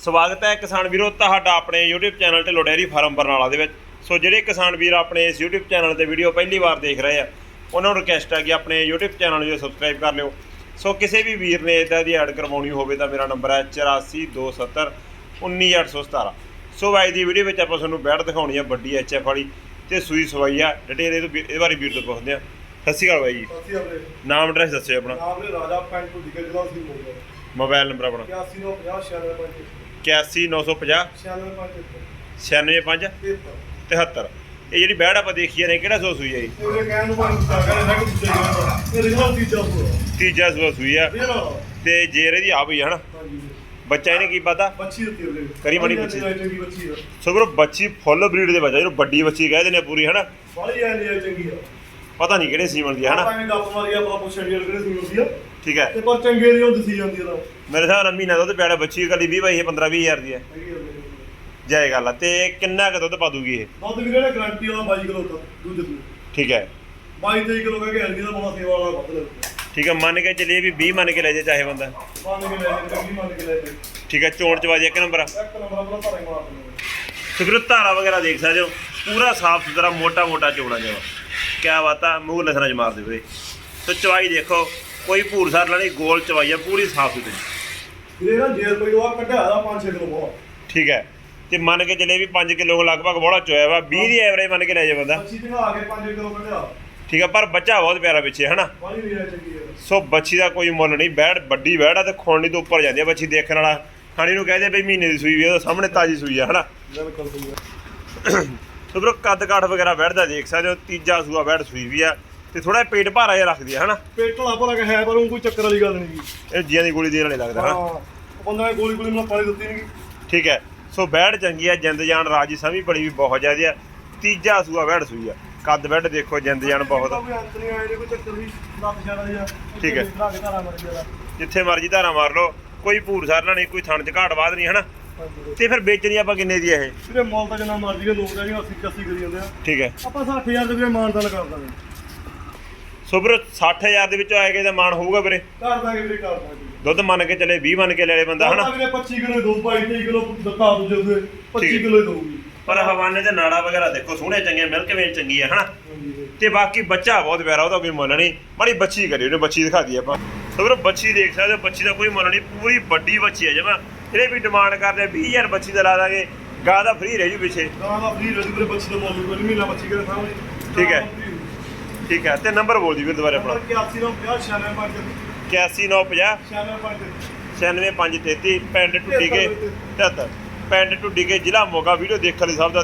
ਸਵਾਗਤ ਹੈ ਕਿਸਾਨ ਵੀਰੋ ਤੁਹਾਡਾ ਆਪਣੇ YouTube channel Dhillon dairy farm Barnala ਦੇ ਵਿੱਚ। ਸੋ ਜਿਹੜੇ ਕਿਸਾਨ ਵੀਰ ਆਪਣੇ ਇਸ YouTube ਚੈਨਲ ਤੇ ਵੀਡੀਓ ਪਹਿਲੀ ਵਾਰ ਦੇਖ ਰਹੇ ਆ ਉਹਨਾਂ ਨੂੰ ਰਿਕਵੈਸਟ ਹੈ ਕਿ ਆਪਣੇ YouTube ਚੈਨਲ ਨੂੰ ਸਬਸਕ੍ਰਾਈਬ ਕਰ ਲਿਓ। ਸੋ ਕਿਸੇ ਵੀ ਵੀਰ ਨੇ ਇਦਾਂ ਦੀ ਐਡ ਕਰਵਾਉਣੀ ਹੋਵੇ ਤਾਂ ਮੇਰਾ ਨੰਬਰ ਹੈ 8427 19817 ਸੋ ਬਾਈ ਦੀ ਵੀਡੀਓ ਵਿੱਚ ਆਪਾਂ ਤੁਹਾਨੂੰ ਬੈਠ ਦਿਖਾਉਣੀ ਆ ਵੱਡੀ ਐਚਐਫ ਵਾਲੀ ਤੇ ਸੂਈ ਸਵਾਈ ਆ। ਡਿਟੇਲ ਇਹ ਤੋਂ ਬਾਰੇ ਵੀਰ ਤੋਂ ਪੁੱਛਦੇ ਆ। ਸਤਿ ਸ਼੍ਰੀ ਅਕਾਲ ਬਾਈ ਜੀ। ਅਸੀਂ ਆਪਣੇ ਨਾਮ ਐਡਰੈਸ ਦੱਸਿਓ ਆਪਣਾ। ਨਾਮ ਨੇ ਰਾਜਾ ਪਿੰਡ ਤੋਂ ਦਿਖੇ ਜ਼ਿਲ੍ਹਾ ਸੀ ਮੋਬਾਈਲ ਨੰਬਰ ਆਪਣਾ। 81 ਨੂੰ 50 96 5 81950 96 5 965 73 ਇਹ ਜਿਹੜੀ ਬੈੜ ਆਪਾਂ ਦੇਖੀ ਨੇ ਕਿਹੜਾ ਸੋ ਸੂਈ ਹੈ ਨੂੰ ਕਹਿੰਦੇ ਨਾ ਇਹ ਤੀਜਾ ਪੂਰਾ ਤੀਜਾ ਸੋ ਸੂਈ ਆ। ਨਾ ਤੇ ਜੇਰ ਇਹਦੀ ਆ ਬਈ ਹਨਾ? ਬੱਚਾ ਇਹਨੇ ਕੀ ਪਤਾ? ਬੱਚੀ ਦਿੱਤੀ ਉਹਦੇ ਕਰੀ ਮਾੜੀ ਬੱਚੀ। ਬੱਚੀ ਆ ਫੁੱਲ ਬਰੀਡ ਦੇ ਬੱਚਾ ਇਹਨੂੰ ਵੱਡੀ ਬੱਚੀ ਕਹਿ ਦਿੰਦੇ ਆ ਪੂਰੀ ਹਨਾ? ਲਈ ਚੰਗੀ ਆ। ਪਤਾ ਨਹੀਂ ਕਿਹੜੇ ਸੀਮਨ ਦੀ ਆ ਹਨਾ? ਆਪਾਂ ਨੇ ਗੱਪ ਮਾਰੀ ਆਪਾਂ ਪੁੱਛਣ ਦੀ ਕਿਹੜੇ ਸੀ ਹੁੰਦੀ ਆ। ਠੀਕ ਹੈ। ਤੇ ਪਰ ਚੰਗੇ ਦੀ ਉਹ ਦਸੀ ਜਾਂਦੀ ਆ ਮੇਰੇ ਹਿਸਾਬ ਨਾਲ ਮਹੀਨਾ ਦੁੱਧ ਪਿਆੜਾ ਬੱਚੀ ਕੱਲੀ 20 ਬਾਈ ਇਹ 15 20 ਹਜ਼ਾਰ ਦੀ ਹੈ। ਜਾਏ ਗੱਲ ਆ। ਤੇ ਕਿੰਨਾ ਕੁ ਦੁੱਧ ਪਾ ਦੂਗੀ ਇਹ? ਦੁੱਧ ਵੀਰੇ ਨੇ ਗਾਰੰਟੀ ਵਾਲਾ 22 ਕਿਲੋ ਦਾ ਦੁੱਧ ਦੂ ਠੀਕ ਹੈ। 22 23 ਕਿਲੋ ਕਹਿੰਦੇ ਹਲਦੀ ਦਾ ਬਹੁਤ ਸੇਵਾ ਵਾਲਾ ਵੱਧ ਲੱਗਦਾ। ਠੀਕ ਹੈ ਮੰਨ ਕੇ ਚੱਲੀਏ ਵੀ 20 ਮੰਨ ਕੇ ਲੈ ਜੇ ਚਾਹੇ ਬੰਦਾ। ਮੰਨ ਕੇ ਲੈ ਕੇ ਚੰਗੀ ਮੰਨ ਕੇ ਲੈ ਕੇ ਠੀਕ ਹੈ ਚੋਣ ਚਵਾਜੀ ਇੱਕ ਨੰਬਰ ਆ। ਇੱਕ ਨੰਬਰ ਆਪਣਾ ਧਾਰੇ ਮਾਰ ਦਿੰਦੇ ਤੇ ਵੀਰੋ ਧਾਰਾ ਵਗੈਰਾ ਦੇਖ ਸਕਦੇ ਹੋ। ਪੂਰਾ ਸਾਫ਼ ਸੁਥਰਾ ਮੋਟਾ ਮੋਟਾ ਚੋਣਾ ਜਾਵਾ ਕਿਆ ਬਾਤ ਆ ਮੂੰਹ ਲਸਣਾ ਚ ਮਾਰ ਦੇ ਵੀਰੇ। ਤੇ ਚਵਾਈ ਦੇਖੋ। ਕੋਈ ਭੂਰ ਸਾਰ ਲੈਣੀ ਗੋਲ ਚਵਾਈ ਆ ਪੂਰੀ ਸਾਫ਼ ਸੁਥਰੀ। ਵੀਰੇ ਨਾ ਜੇਰ ਕੋਈ ਉਹ ਕੱਢਿਆ ਦਾ 5-6 ਕਿਲੋ ਬਹੁਤ। ਠੀਕ ਹੈ। ਤੇ ਮੰਨ ਕੇ ਚੱਲੇ ਵੀ 5 ਕਿਲੋ ਲਗਭਗ ਬੋੜਾ ਚੋਇਆ ਵਾ 20 ਦੀ ਐਵਰੇਜ ਮੰਨ ਕੇ ਲੈ ਜਾ ਬੰਦਾ। ਬੱਚੀ ਢਗਾ ਕੇ 5 ਕਿਲੋ ਕੱਢਿਆ। ਠੀਕ ਹੈ ਪਰ ਬੱਚਾ ਬਹੁਤ ਪਿਆਰਾ ਪਿੱਛੇ ਹਨਾ? ਬਾਲੀ ਵੀਰੇ ਚੰਗੀ ਹੈ ਸੋ ਬੱਚੀ ਦਾ ਕੋਈ ਮੁੱਲ ਨਹੀਂ ਬੈੜ ਵੱਡੀ ਬੈੜ ਆ ਤੇ ਖੋਣੀ ਤੋਂ ਉੱਪਰ ਜਾਂਦੀ ਆ ਬੱਚੀ ਦੇਖਣ ਵਾਲਾ। ਖਾਣੀ ਨੂੰ ਕਹਦੇ ਵੀ ਮਹੀਨੇ ਦੀ ਸੂਈ ਵੀ ਆ ਉਹਦੇ ਸਾਹਮਣੇ ਤਾਜੀ ਸੂਈ ਆ ਹਨਾ? ਬਿਲਕੁਲ ਸਹੀ ਸੋ ਵੀਰੋ ਕੱਦ ਕਾਠ ਵਗੈਰਾ ਬੈੜ ਦਾ ਦੇਖ ਸਕਦੇ ਹੋ ਤੀਜਾ ਸੂਆ ਬੈੜ ਸੂਈ ਵੀ ਆ। ਤੇ ਥੋੜਾ ਪੇਟ ਭਾਰਾ ਜਿਹਾ ਰੱਖਦੀ ਆ ਹਨਾ? ਪੇਟ ਭਲਾ ਕੇ ਹੈ ਪਰ ਉਹ ਕੋਈ ਚੱਕਰ ਵਾਲੀ ਗੱਲ ਨਹੀਂ ਗੀ। ਇਹ ਜੀਆਂ ਦੀ ਗੋਲੀ ਦੇਣ ਵਾਲੇ ਲੱਗਦਾ ਹਾਂ ਹਨਾ ਉਹ ਬੰਦਾ ਨੇ ਗੋਲੀ ਗੋਲੀ ਮੈਨੂੰ ਪਾਣੀ ਦਿੱਤੀ ਨਹੀਂ ਠੀਕ ਹੈ ਸੋ ਬੈੜ ਚੰਗੀ ਆ ਜਿੰਦ ਜਾਨ ਰਾਜੀ ਸਮੀ ਬੜੀ ਵੀ ਬਹੁਤ ਜ਼ਿਆਦੀ ਆ। ਤੀਜਾ ਸੂਆ ਬੈੜ ਸੂਈ ਆ। ਕੱਦ ਬੈੜ ਦੇਖੋ ਜਿੰਦ ਜਾਨ ਬਹੁਤ ਆ। ਕੋਈ ਅੰਤ ਨਹੀਂ ਆਏ ਨੇ ਕੋਈ ਚੱਕਰ ਨਹੀਂ ਲੱਤ ਛਾੜਾ ਜਿਹਾ ਠੀਕ ਹੈ। ਢਲਾ ਕੇ ਧਾਰਾ ਮਰ ਗਿਆ ਜਿੱਥੇ ਮਰਜ਼ੀ ਧਾਰਾ ਮਾਰ ਲਓ ਕੋਈ ਭੂਰ ਸਾਰਨਾ ਨਹੀਂ ਕੋਈ ਥਣ ਚ ਘਾਟ ਬਾਦ ਨਹੀਂ ਹਨਾ? ਤੇ ਫਿਰ ਵੇਚਣੀ ਆਪਾਂ ਕਿੰਨੇ ਦੀ ਆ ਇਹ? ਵੀਰੇ ਮੌਲ ਤਾਂ ਜਿੰਨਾ ਮਰਜ਼ੀ ਦੇ ਲੋਕ ਜਿਹੜੀ 80 80 ਕਰੀ ਜਾਂਦੇ ਆ। ਠੀਕ ਹੈ। ਆਪਾਂ 60000 ਦੇ ਵੀਰੇ ਮਾਨਦਾਨ ਕਰ ਦਾਂਗੇ। ਸੋ ਵੀਰੋ 60000 ਦੇ ਵਿੱਚੋਂ ਆਏਗਾ ਤਾਂ ਮਾਨ ਹੋਊਗਾ ਵੀਰੇ। ਕਰ ਦਾਂਗੇ ਵੀਰੇ ਕਰ ਦਾਂਗੇ। ਦੁੱਧ ਮੰਨ ਕੇ ਚੱਲੇ 20 ਮੰਨ ਕੇ ਲੈ ਲੈ ਬੰਦਾ ਹਨਾ? ਵੀਰੇ 25 ਕਿਲੋ ਦੋ 22 23 ਕਿਲੋ ਦਿੱਤਾ ਦੂਜੇ ਉਹਦੇ 25 ਠੀਕ। ਕਿਲੋ ਹੀ ਦਊਗੀ। ਪਰ ਹਵਾਨੇ ਤੇ ਨਾੜਾ ਵਗੈਰਾ ਦੇਖੋ ਸੋਹਣੇ ਚੰਗੇ ਮਿਲਕ ਵੇਲ ਚੰਗੀ ਆ ਹਨਾ। ਤੇ ਬਾਕੀ ਬੱਚਾ ਬਹੁਤ ਪਿਆਰਾ ਉਹਦਾ ਕੋਈ ਮੁੱਲ ਨਹੀਂ। ਮਾੜੀ ਬੱਚੀ ਕਰੀ ਉਹਨੇ ਬੱਚੀ ਦਿਖਾ ਦਈਏ ਆਪਾਂ। ਸੋ ਵੀਰੋ ਬੱਚੀ ਦੇਖ ਸਕਦੇ ਹੋ ਬੱਚੀ ਦਾ ਕੋਈ ਮੁੱਲ ਨਹੀਂ ਪੂਰੀ ਵੱਡੀ ਬੱਚੀ ਹੈ ਜਮਾ। ਜਿਹੜੇ ਵੀ ਡਿਮਾਂਡ ਕਰਦੇ ਆ, 20000 ਬੱਚੀ ਦਾ ਲਾ ਦਾਂਗੇ। ਗਾਂ ਦਾ ਫ੍ਰੀ ਰਹਿ ਜੂ ਪਿੱਛੇ। ਗਾਂ ਦਾ ਫ੍ਰੀ ਰੋਜ਼ ਵੀਰੇ ਬੱਚੀ ਦਾ ਮੁੱਲ ਕੋਈ ਮਹੀਨਾ ਬੱਚੀ ਕਰੇ ਸਾਹਮਣੇ। ਠੀਕ ਹੈ। ਠੀਕ ਹੈ ਤੇ ਨੰਬਰ ਬੋਲ ਦੀ ਵੀਰ ਦੁਬਾਰਾ ਆਪਣਾ। 81 ਨੂੰ 50 96 5 81950 96 5 96533 ਪਿੰਡ ਟੁੱਡੀ ਕੇ 73 ਪਿੰਡ ਟੁੱਡੀ ਕੇ ਜ਼ਿਲ੍ਹਾ ਮੋਗਾ ਵੀਡੀਓ ਦੇਖਣ ਲਈ ਸਭ ਦਾ